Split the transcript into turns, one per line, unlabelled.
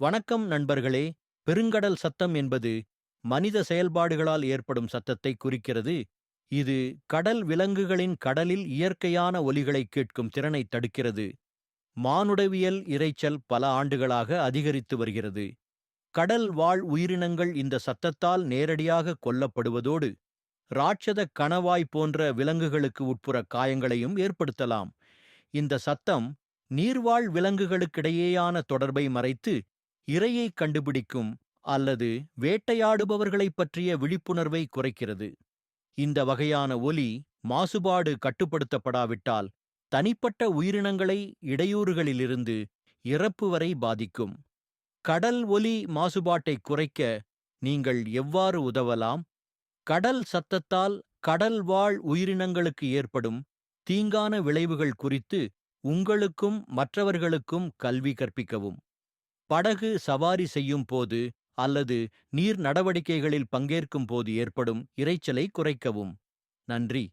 வணக்கம் நண்பர்களே பெருங்கடல் சத்தம் என்பது மனித செயல்பாடுகளால் ஏற்படும் சத்தத்தை குறிக்கிறது. இது கடல் விலங்குகளின் கடலில் இயற்கையான ஒலிகளை கேட்கும் திறனை தடுக்கிறது. மானுடவியல் இரைச்சல் பல ஆண்டுகளாக அதிகரித்து வருகிறது. கடல் வாழ் உயிரினங்கள் இந்த சத்தத்தால் நேரடியாக கொல்லப்படுவதோடு ராட்சத கணவாய் போன்ற விலங்குகளுக்கு உட்புற காயங்களையும் ஏற்படுத்தலாம். இந்த சத்தம் நீர்வாழ் விலங்குகளுக்கிடையேயான தொடர்பை மறைத்து இரையை கண்டுபிடிக்கும் அல்லது வேட்டையாடுபவர்களைப் பற்றிய விழிப்புணர்வை குறைக்கிறது. இந்த வகையான ஒலி மாசுபாடு கட்டுப்படுத்தப்படாவிட்டால் தனிப்பட்ட உயிரினங்களை இடையூறுகளிலிருந்து இறப்பு வரை பாதிக்கும். கடல் ஒலி மாசுபாட்டை குறைக்க நீங்கள் எவ்வாறு உதவலாம்? கடல் சத்தத்தால் கடல் வாழ் உயிரினங்களுக்கு ஏற்படும் தீங்கான விளைவுகள் குறித்து உங்களுக்கும் மற்றவர்களுக்கும் கல்வி கற்பிக்கவும். படகு சவாரி செய்யும் போது அல்லது நீர் நடவடிக்கைகளில் பங்கேற்கும் போது ஏற்படும் இரைச்சலை குறைக்கவும். நன்றி.